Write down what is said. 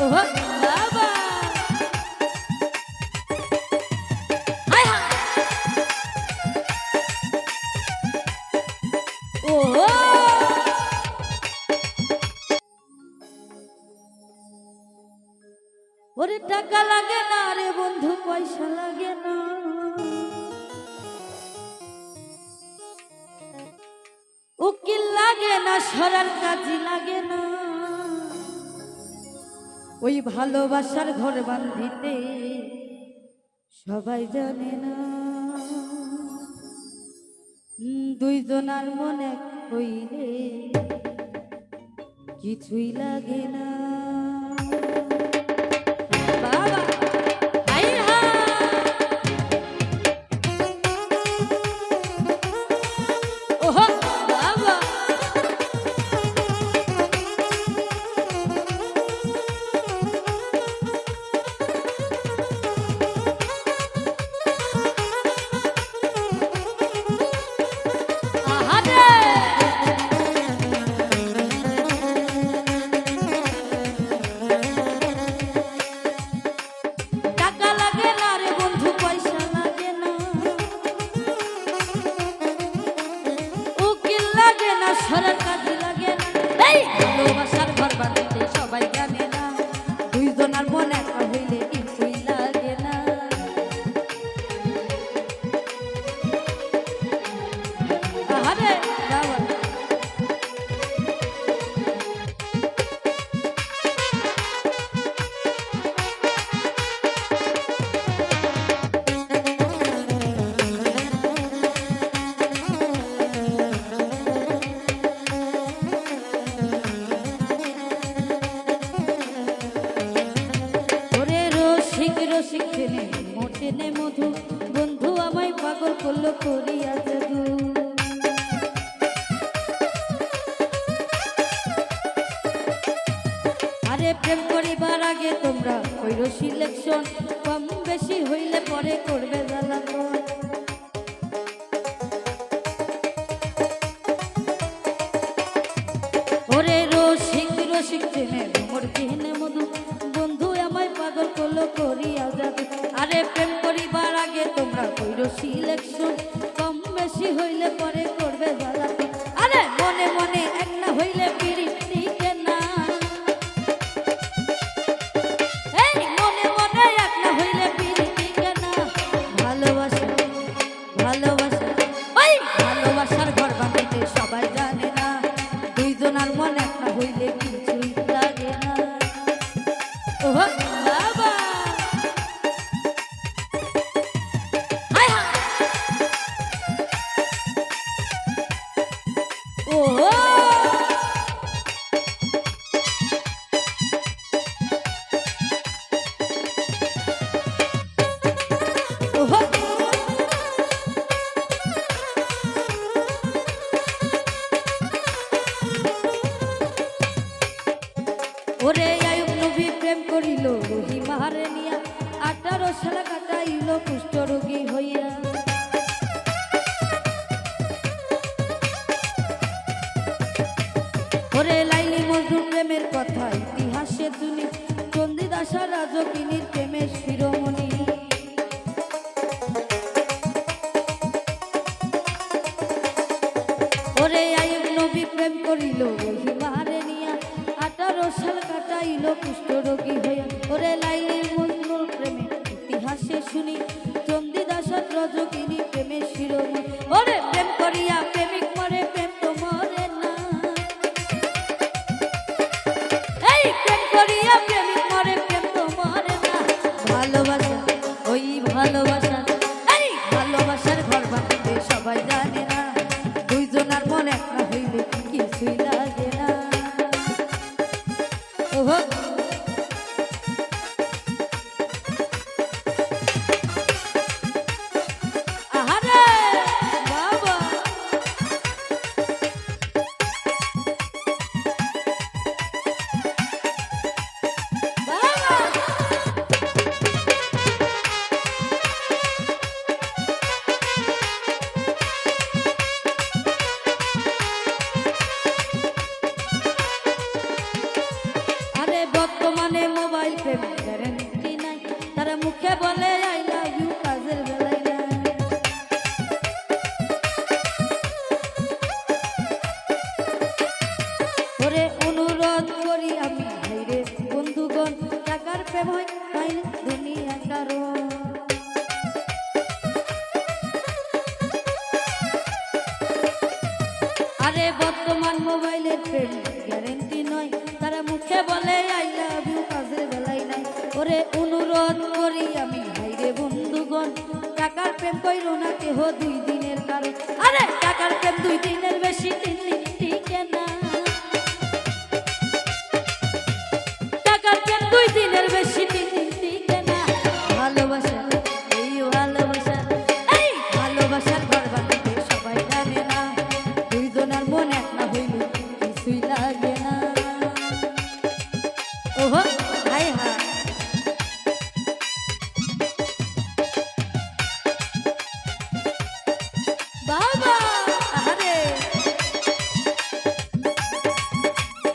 হায় ও ওরে টাকা লাগে না বন্ধু, পয়সা লাগে না। উকিল লাগে না, সরার কাজই লাগে না। ওই ভালোবাসার ঘর বান্ধিতে সবাই জানে না। দুইজনার মনে হইলে কিছুই লাগে না। লাগে কাজে লাগে না। এই! ভালোবাসার প্রেম করিবার আগে তোমরা কইরো সিলেকশন। কম বেশি হইলে পরে করবে জ্বালাতন। ওরে রসিক রসিক চেনে মোর কেহনে মধু। বন্ধু আমায় পাগল করল, করিয়া যাবে। আরে প্রেম করিবার আগে তোমরা কইরো সিলেকশন। কম বেশি হইলে পরে নবী প্রেম করিল রহি মাহারে নিয়া আঠারো সাল কাটাইল কুষ্ঠ হইয়া। ওরে লাইলি মজনু প্রেমের কথা, ইতিহাসে শুনি চন্দিদাসা রাজকিনীর প্রেমের শিরোমণি। ওরে আয়ুব নবী প্রেম করিল আঠারো সাল কাটাইল কুষ্ঠ রোগী হইয়া। ওরে লাইলি মজনুর প্রেমে, ইতিহাসে শুনি, চন্দিদাস রজকিনী প্রেমের শিরোমণি। ওরে প্রেম করিয়া প্রেমিক মরে, প্রেম তো মরে না। এই প্রেম করিয়া প্রেমিক মরে, প্রেম তো মরে না। ভালোবাসা 여러분. মুখে বলে আমি হাইরে বন্ধুগণ, টাকার প্রেম হয় তাই দুনিয়া কারণ আরে বর্তমান মোবাইলের প্রেম গ্যারেন্টি নয়, তারা মুখে বলে কইরো না কেহ